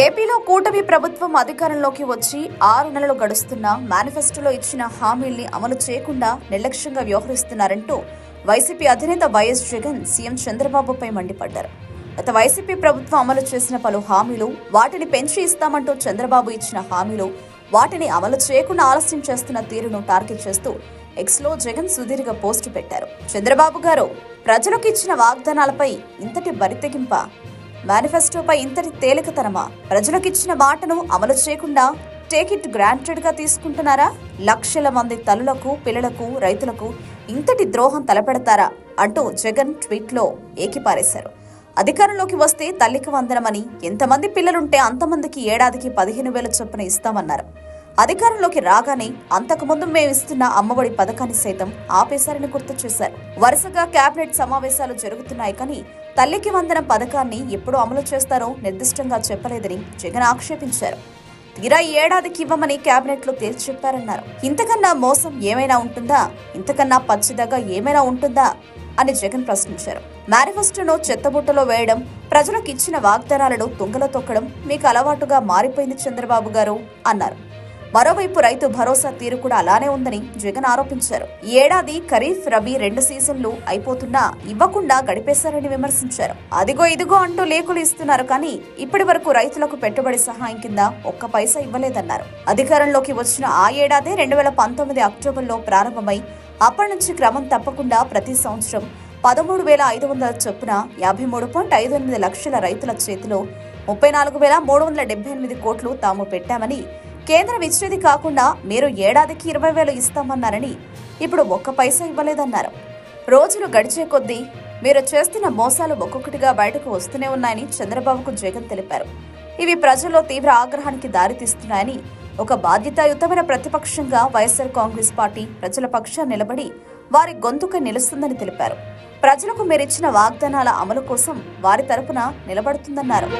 ఏపీలో కూటమి ప్రభుత్వం అధికారంలోకి వచ్చి ఆరు నెలలు గడుస్తున్నా మేనిఫెస్టోలో ఇచ్చిన హామీల్ని అమలు చేయకుండా నిర్లక్ష్యంగా వ్యవహరిస్తున్నారంటూ వైసీపీ అధినేత వైఎస్ జగన్ సీఎం చంద్రబాబుపై మండిపడ్డారు. గత వైసీపీ ప్రభుత్వం అమలు చేసిన పలు హామీలు వాటిని పెంచి ఇస్తామంటూ చంద్రబాబు ఇచ్చిన హామీలు వాటిని అమలు చేయకుండా ఆలస్యం చేస్తున్న తీరును టార్గెట్ చేస్తూ ఎక్స్లో జగన్ సుదీర్ఘ పోస్టు పెట్టారు. చంద్రబాబు గారు ప్రజలకు ఇచ్చిన వాగ్దానాలపై ఇంతటి బరితెగింప? మేనిఫెస్టోపై ఇంతటి తేలికతనమా? ప్రజలకిచ్చిన మాటను అమలు చేయకుండా టేక్ ఇట్ గ్రాంటెడ్గా తీసుకుంటున్నారా? లక్షల మంది తల్లులకు పిల్లలకు రైతులకు ఇంతటి ద్రోహం తలపెడతారా? అంటూ జగన్ ట్వీట్లో ఏకిపారేశారు. అధికారంలోకి వస్తే తల్లికి వందనమని ఎంతమంది పిల్లలుంటే అంతమందికి ఏడాదికి పదిహేను వేల చొప్పున ఇస్తామన్నారు. అధికారంలోకి రాగానే అంతకుముందు మేము ఇస్తున్న అమ్మఒడి పథకాన్ని సైతం ఆపేశారని గుర్తు చేశారు. వరుసగా కేబినెట్ సమావేశాలు జరుగుతున్నాయి కానీ తల్లికి వందన పథకాన్ని ఎప్పుడు అమలు చేస్తారో నిర్దిష్టంగా చెప్పలేదని జగన్ ఆక్షేపించారు. తీరా ఏడాదికి ఇవ్వమని కేబినెట్లో తేల్చి చెప్పారన్నారు. ఇంతకన్నా మోసం ఏమైనా ఉంటుందా? ఇంతకన్నా పచ్చిదగా ఏమైనా ఉంటుందా? అని జగన్ ప్రశ్నించారు. మేనిఫెస్టోను చెత్తబుట్టలో వేయడం ప్రజలకు ఇచ్చిన వాగ్దానాలను తుంగలో తొక్కడం మీకు అలవాటుగా మారిపోయింది చంద్రబాబు గారు అన్నారు. మరోవైపు రైతు భరోసా తీరు కూడా అలానే ఉందని జగన్ ఆరోపించారు. ఈ ఏడాది ఖరీఫ్ రబీ రెండు సీజన్లు అయిపోతున్నా ఇవ్వకుండా గడిపేశారని విమర్శించారు. అదిగో ఇదిగో అంటూ లేకులు ఇస్తున్నారు కానీ ఇప్పటి వరకు రైతులకు పెట్టుబడి సహాయం కింద ఒక్క పైసా ఇవ్వలేదన్నారు. అధికారంలోకి వచ్చిన ఆ ఏడాది రెండు వేల పంతొమ్మిది అక్టోబర్లో ప్రారంభమై అప్పటి నుంచి క్రమం తప్పకుండా ప్రతి సంవత్సరం పదమూడు వేల ఐదు వందల చొప్పున యాభై మూడు పాయింట్ ఐదు ఎనిమిది లక్షల రైతుల చేతిలో ముప్పై నాలుగు వేల మూడు వందల డెబ్బై ఎనిమిది కోట్లు తాము పెట్టామని కేంద్రం ఇచ్చేది కాకుండా మీరు ఏడాదికి ఇరవై వేలు ఇస్తామన్నారని ఇప్పుడు ఒక్క పైసా ఇవ్వలేదన్నారు. రోజులు గడిచే కొద్దీ మీరు చేస్తున్న మోసాలు ఒక్కొక్కటిగా బయటకు వస్తూనే ఉన్నాయని చంద్రబాబుకు జగన్ తెలిపారు. ఇవి ప్రజల్లో తీవ్ర ఆగ్రహానికి దారితీస్తున్నాయని ఒక బాధ్యతాయుతమైన ప్రతిపక్షంగా వైఎస్ఆర్ కాంగ్రెస్ పార్టీ ప్రజల పక్షాన నిలబడి వారి గొంతుక నిలుస్తుందని తెలిపారు. ప్రజలకు మీరిచ్చిన వాగ్దానాల అమలు కోసం వారి తరపున నిలబడుతుందన్నారు.